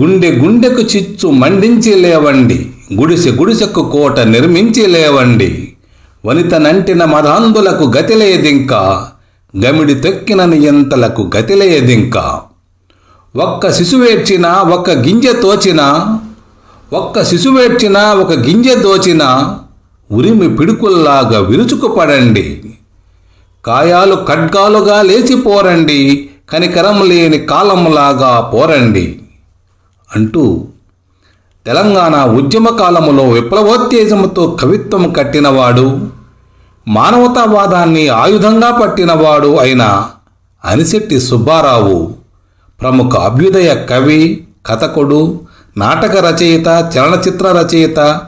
గుండె గుండెకు చిచ్చు మండించి లేవండి. గుడిసె గుడిసెకు కోట నిర్మించి లేవండి. వనితనంటిన మదాంధులకు గతిలేదింకా గమిడి తొక్కిన నియంతలకు గతిలేదింకా ఒక్క శిశువేడ్చినా ఒక్క గింజ తోచినా ఒక్క శిశువేడ్చినా ఒక గింజ దోచినా ఉరిమి పిడుకుల్లాగా విరుచుకుపడండి. కాయాలు ఖడ్గాలుగా లేచిపోరండి కనికరం లేని కాలంలాగా పోరండి. అంటూ తెలంగాణ ఉద్యమ కాలములో విప్లవోత్తేజముతో కవిత్వం కట్టినవాడు మానవతావాదాన్ని ఆయుధంగా పట్టినవాడు అయిన అనిశెట్టి సుబ్బారావు ప్రముఖ అభ్యుదయ కవి కథకుడు నాటక రచయిత చలనచిత్ర రచయిత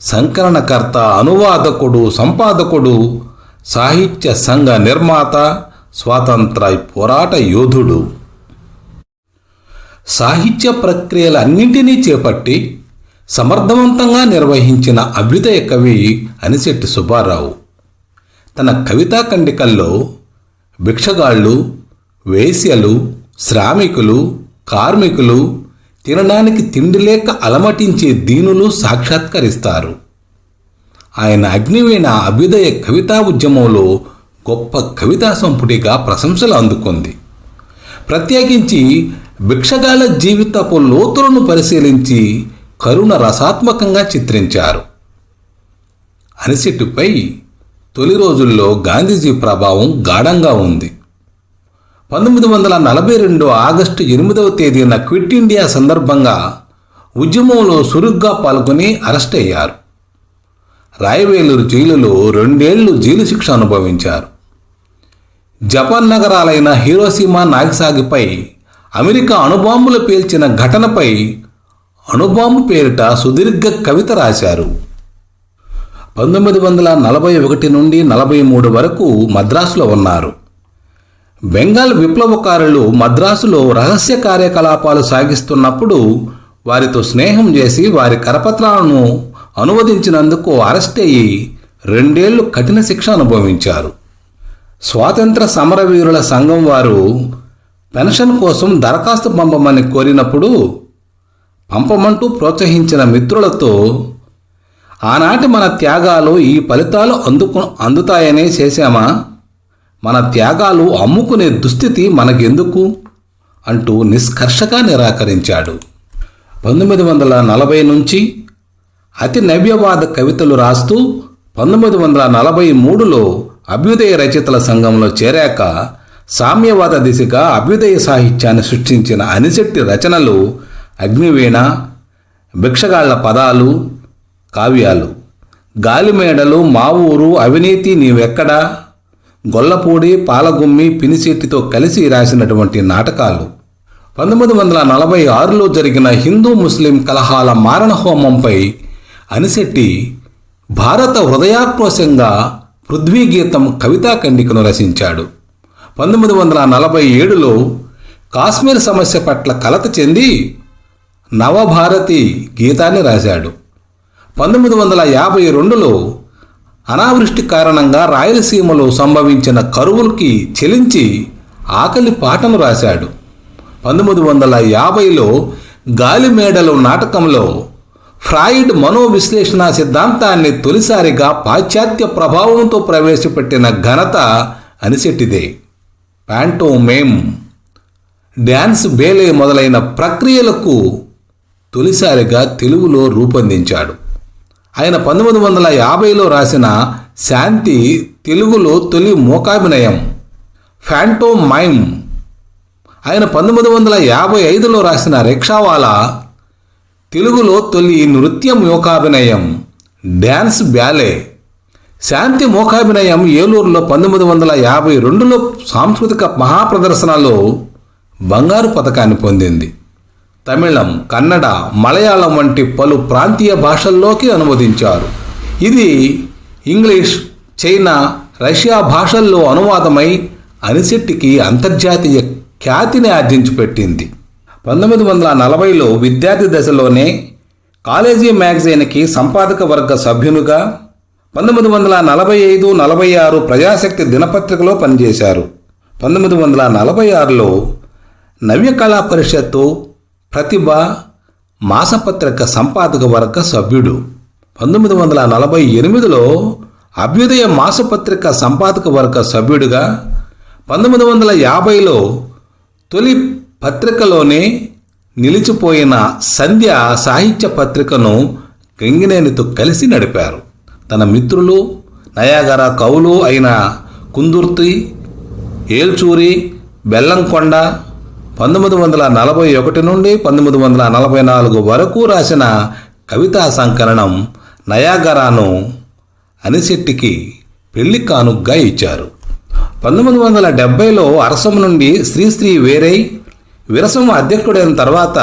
సంకలనకర్త అనువాదకుడు సంపాదకుడు సాహిత్య సంఘ నిర్మాత స్వాతంత్ర పోరాట యోధుడు. సాహిత్య ప్రక్రియలన్నింటినీ చేపట్టి సమర్థవంతంగా నిర్వహించిన అభ్యుదయ కవి అనిశెట్టి సుబ్బారావు. తన కవితా ఖండికల్లో భిక్షగాళ్ళు వేశ్యలు శ్రామికులు కార్మికులు తినడానికి తిండి లేక అలమటించే దీనులు సాక్షాత్కరిస్తారు. ఆయన అగ్నివీణ అభ్యుదయ కవితా ఉద్యమంలో గొప్ప కవితా సంపుటిగా ప్రశంసలు అందుకుంది. ప్రత్యేకించి భిక్షగాల జీవితపు లోతులను పరిశీలించి కరుణ రసాత్మకంగా చిత్రించారు. అనిసిట్టుపై తొలి రోజుల్లో గాంధీజీ ప్రభావం గాఢంగా ఉంది. పంతొమ్మిది వందల నలభై రెండు ఆగస్టు ఎనిమిదవ తేదీన క్విట్ ఇండియా సందర్భంగా ఉద్యమంలో సురుగ్గా పాల్గొని అరెస్ట్ అయ్యారు. రాయవేలూరు జైలులో రెండేళ్ళు జైలు శిక్ష అనుభవించారు. జపాన్ నగరాలైన హీరోసీమా నాగసాగిపై అమెరికా అణుబాంబులు పేల్చిన ఘటనపై అణుబాంబు పేరిట సుదీర్ఘ కవిత రాశారు. పంతొమ్మిది వందల నలభై ఒకటి నుండి నలభై మూడు వరకు మద్రాసులో ఉన్నారు. బెంగాల్ విప్లవకారులు మద్రాసులో రహస్య కార్యకలాపాలు సాగిస్తున్నప్పుడు వారితో స్నేహం చేసి వారి కరపత్రాలను అనువదించినందుకు అరెస్ట్ అయ్యి రెండేళ్ళు కఠిన శిక్ష అనుభవించారు. స్వాతంత్ర సమరవీరుల సంఘం వారు పెన్షన్ కోసం దరఖాస్తు పంపమని కోరినప్పుడు పంపమంటూ ప్రోత్సహించిన మిత్రులతో ఆనాటి మన త్యాగాలు ఈ ఫలితాలు అందుకు అందుతాయనే చేశామా? మన త్యాగాలు అమ్ముకునే దుస్థితి మనకెందుకు అంటూ నిష్కర్షగా నిరాకరించాడు. పంతొమ్మిది వందల నలభై నుంచి అతి నవ్యవాద కవితలు రాస్తూ పంతొమ్మిది వందల నలభై మూడులో అభ్యుదయ రచయితల సంఘంలో చేరాక సామ్యవాద దిశగా అభ్యుదయ సాహిత్యాన్ని సృష్టించిన అనిశెట్టి రచనలు అగ్నివీణ భిక్షగాళ్ళ పదాలు కావ్యాలు. గాలిమేడలు మా ఊరు అవినీతి నీవెక్కడా? గొల్లపూడి పాలగుమ్మి పినిశెట్టితో కలిసి రాసినటువంటి నాటకాలు. పంతొమ్మిది వందల నలభై ఆరులో జరిగిన హిందూ ముస్లిం కలహాల మారణ హోమంపై అనిశెట్టి భారత హృదయాక్రోశంగా పృథ్వీగీతం కవితా ఖండికను రచించాడు. పంతొమ్మిది వందల నలభై ఏడులో కాశ్మీర్ సమస్య పట్ల కలత చెంది నవభారతి గీతాన్ని రాశాడు. పంతొమ్మిది వందల యాభై రెండులో అనావృష్టి కారణంగా రాయలసీమలో సంభవించిన కరువులకి చెలించి ఆకలి పాటను రాశాడు. పంతొమ్మిది వందల యాభైలో గాలిమేడలు నాటకంలో ఫ్రాయిడ్ మనోవిశ్లేషణ సిద్ధాంతాన్ని తొలిసారిగా పాశ్చాత్య ప్రభావంతో ప్రవేశపెట్టిన ఘనత అనిసెట్టిదే ప్యాంటోమేమ్ డ్యాన్స్ బేలే మొదలైన ప్రక్రియలకు తొలిసారిగా తెలుగులో రూపొందించాడు. ఆయన పంతొమ్మిది వందల యాభైలో రాసిన శాంతి తెలుగులో తొలి మూకాభినయం ఫ్యాంటో మైమ్ ఆయన పంతొమ్మిది వందల యాభై ఐదులో రాసిన రిక్షావాలా తెలుగులో తొలి నృత్యం మూకాభినయం డ్యాన్స్ బ్యాలే. శాంతి మోకాభినయం ఏలూరులో పంతొమ్మిది వందల యాభై రెండులో సాంస్కృతిక మహాప్రదర్శనలో బంగారు పథకాన్ని పొందింది. తమిళం కన్నడ మలయాళం వంటి పలు ప్రాంతీయ భాషల్లోకి అనువదించారు. ఇది ఇంగ్లీష్ చైనా రష్యా భాషల్లో అనువాదమై అనిశెట్టికి అంతర్జాతీయ ఖ్యాతిని ఆర్జించి పెట్టింది పంతొమ్మిది వందల నలభైలో విద్యార్థి దశలోనే కాలేజీ మ్యాగజైన్కి సంపాదక వర్గ సభ్యునిగా పంతొమ్మిది వందల నలభై ఐదు నలభై ఆరు ప్రజాశక్తి దినపత్రికలో పనిచేశారు. పంతొమ్మిది వందల నలభై ఆరులో నవ్య కళా పరిషత్తు ప్రతిభ మాసపత్రిక సంపాదక వర్గ సభ్యుడు. పంతొమ్మిది వందల నలభై ఎనిమిదిలో అభ్యుదయ మాసపత్రిక సంపాదక వర్గ సభ్యుడిగా పంతొమ్మిది వందల యాభైలో తొలి పత్రికలోనే నిలిచిపోయిన సంధ్య సాహిత్య పత్రికను గంగినేనితో కలిసి నడిపారు. తన మిత్రులు నయాగర కవులు అయిన కుందుర్తి ఏల్చూరి బెల్లంకొండ పంతొమ్మిది వందల నలభై ఒకటి నుండి పంతొమ్మిది వందల నలభై నాలుగు వరకు రాసిన కవితా సంకలనం నయాగరాను అనిశెట్టికి పెళ్ళి కానుగ్గా ఇచ్చారు. పంతొమ్మిది వందల డెబ్బైలో అరసం నుండి శ్రీశ్రీ వేరై విరసం అధ్యక్షుడైన తర్వాత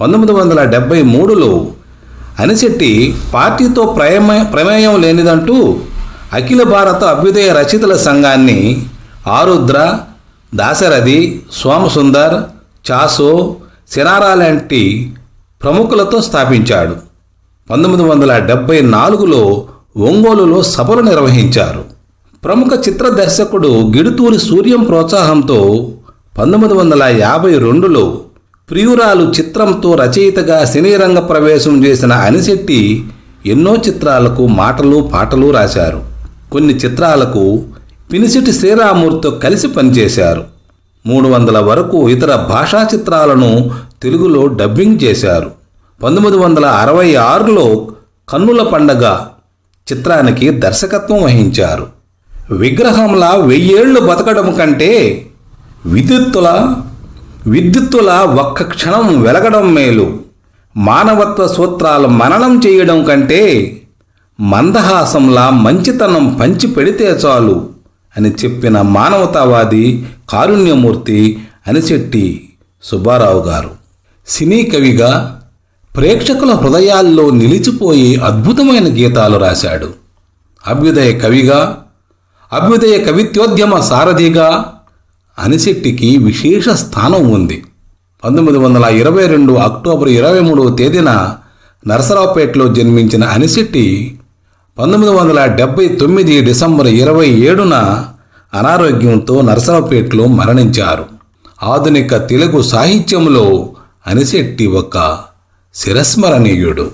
పంతొమ్మిది వందల డెబ్బై మూడులో అనిశెట్టి పార్టీతో ప్రయమ ప్రమేయం లేనిదంటూ అఖిల భారత అభ్యుదయ రచయితల సంఘాన్ని ఆరుద్ర దాశరథి సోమసుందర్ చాసో సినారా లాంటి ప్రముఖులతో స్థాపించాడు. పంతొమ్మిది వందల డెబ్బై నాలుగులో ఒంగోలులో సభలు నిర్వహించారు. ప్రముఖ చిత్ర దర్శకుడు గిడుతూరి సూర్యం ప్రోత్సాహంతో పంతొమ్మిది వందల యాభై రెండులో ప్రియురాలు చిత్రంతో రచయితగా సినీ రంగ ప్రవేశం చేసిన అనిశెట్టి ఎన్నో చిత్రాలకు మాటలు పాటలు రాశారు. కొన్ని చిత్రాలకు పినిసిటి శ్రీరామూర్తితో కలిసి పనిచేశారు. మూడు వందల వరకు ఇతర భాషా చిత్రాలను తెలుగులో డబ్బింగ్ చేశారు. పంతొమ్మిది వందల అరవై ఆరులో కన్నుల పండగ చిత్రానికి దర్శకత్వం వహించారు. విగ్రహంలా వెయ్యేళ్ళు బతకడం కంటే విద్యుత్తుల విద్యుత్తుల ఒక్క క్షణం వెలగడం మేలు. మానవత్వ సూత్రాలు మననం చేయడం కంటే మందహాసంలా మంచితనం పంచి పెడితే చాలు అని చెప్పిన మానవతావాది కారుణ్యమూర్తి అనిశెట్టి సుబ్బారావు గారు. సినీ కవిగా ప్రేక్షకుల హృదయాల్లో నిలిచిపోయి అద్భుతమైన గీతాలు రాశాడు. అభ్యుదయ కవిగా అభ్యుదయ కవిత్యోద్యమ సారథిగా అనిశెట్టికి విశేష స్థానం ఉంది. పంతొమ్మిది వందల ఇరవై రెండు అక్టోబర్ ఇరవై మూడవ తేదీన నరసరావుపేటలో జన్మించిన అనిశెట్టి పంతొమ్మిది వందల డెబ్బై తొమ్మిది డిసెంబర్ ఇరవై ఏడున అనారోగ్యంతో నరసరావుపేటలో మరణించారు. ఆధునిక తెలుగు సాహిత్యంలో అనిశెట్టి ఒక శిరస్మరణీయుడు.